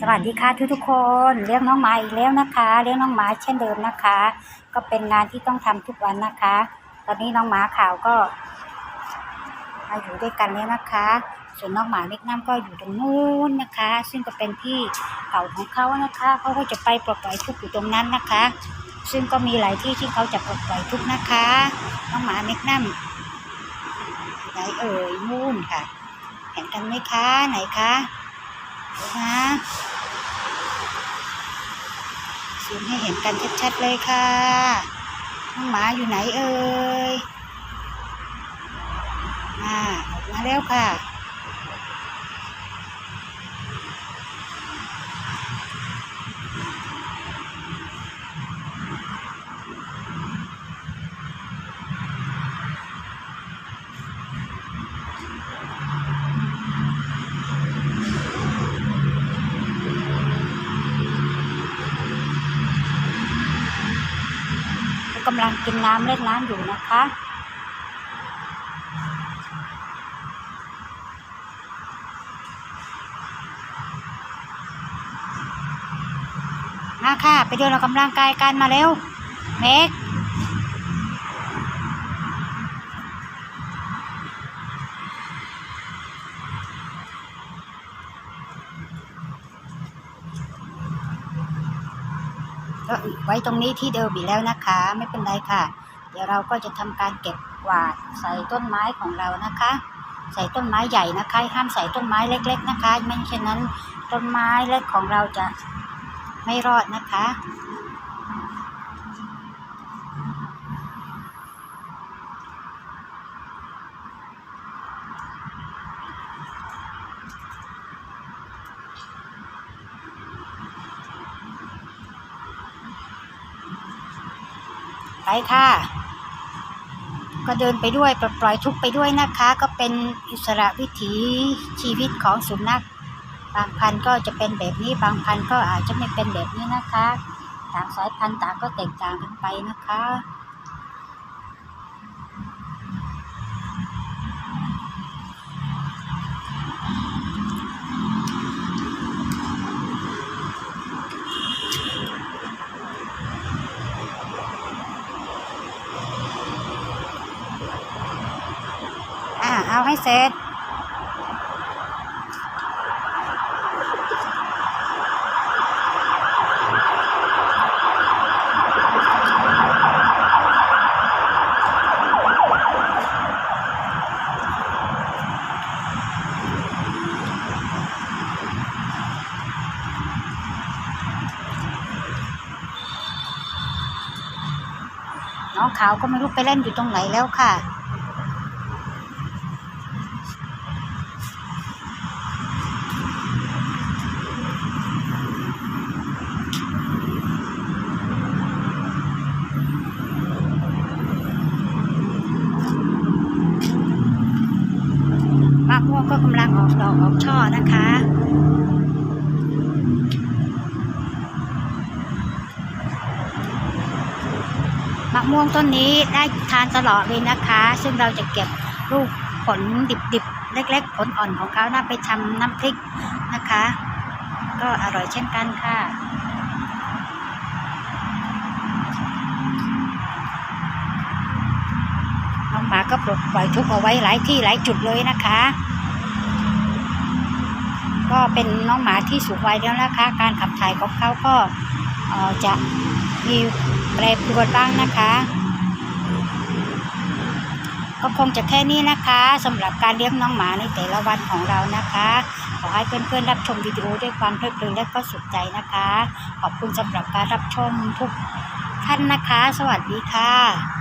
สวัสดีค่ะทุกทุกๆคนเลี้ยงน้องหมาอีกแล้วนะคะเลี้ยงน้องหมาเช่นเดิมนะคะ ก็เป็นงานที่ต้องทำทุกวันนะคะ ตอนนี้น้องหมาขาวก็มาอยู่ด้วยกันแล้วนะคะ ส่วนน้องหมาเล็กน้ำก็อยู่ตรงนู้นนะคะ ซึ่งก็เป็นที่เก่าของเขานะคะเขาก็จะไปปลดปล่อยทุกอยู่ตรงนั้นนะคะ ซึ่งก็มีหลายที่ที่เขาจะปลดปล่อยทุกนะคะ น้องหมาเล็กน้ำไหนเอ่ยนู่นค่ะ เห็นกันไหมคะไหนคะ นะซูมให้เห็นกันชัดๆเลยค่ะน้องหมาอยู่ไหนเอ่ยอ่าออกมาแล้วค่ะ กำลังกินน้ำเล่นน้ำอยู่นะคะ มาค่ะ ไปเดินออกกำลังกายกันมาเร็วเมก ก็ไว้ตรงนี้ที่เดิมอีกแล้วนะคะ ไม่เป็นไรค่ะ เดี๋ยวเราก็จะทำการเก็บกวาดใส่ต้นไม้ของเรานะคะ ใส่ต้นไม้ใหญ่นะคะห้ามใส่ต้นไม้เล็ก ๆ นะคะ ไม่เช่นนั้นต้นไม้เล็กของเราจะไม่รอดนะคะ ไปค่ะ ก็เดินไปด้วยปล,ปล่อยทุกไปด้วยนะคะ ก็เป็นอิสระวิถีชีวิตของสุนัขบางพันธุ์ก็จะเป็นแบบนี้บางพันธุ์ก็อาจจะไม่เป็นแบบนี้นะคะ ต่างสายพันธุ์ต่างก็แตกต่างกันไปนะคะ เอาให้เสร็จน้องขาวก็ไม่รู้ไปเล่นอยู่ตรงไหนแล้วค่ะะม่วงก็กำลังออกดอกออกช่อนะคะมะม่วงต้นนี้ได้ทานตลอดเลยนะคะ ซึ่งเราจะเก็บลูกผลดิบๆ เล็กๆ ผลอ่อนของเขานะไปทำน้ำพริกนะคะ ก็อร่อยเช่นกันค่ะาก็ปลดปล่อยทุกเอาไว้หลายที่หลายจุดเลยนะคะ ก็เป็นน้องหมาที่สูงวัยแล้วนะคะ การขับถ่ายของเขาก็จะมีแปรปรวนบ้างนะคะ ก็คงจะแค่นี้นะคะสำหรับการเลี้ยงน้องหมาในแต่ละวันของเรานะคะขอให้เพื่อนๆรับชมวิดีโอด้วยความเพลิดเพลินและก็สุขใจนะคะ ขอบคุณสำหรับการรับชมทุกท่านนะคะ สวัสดีค่ะ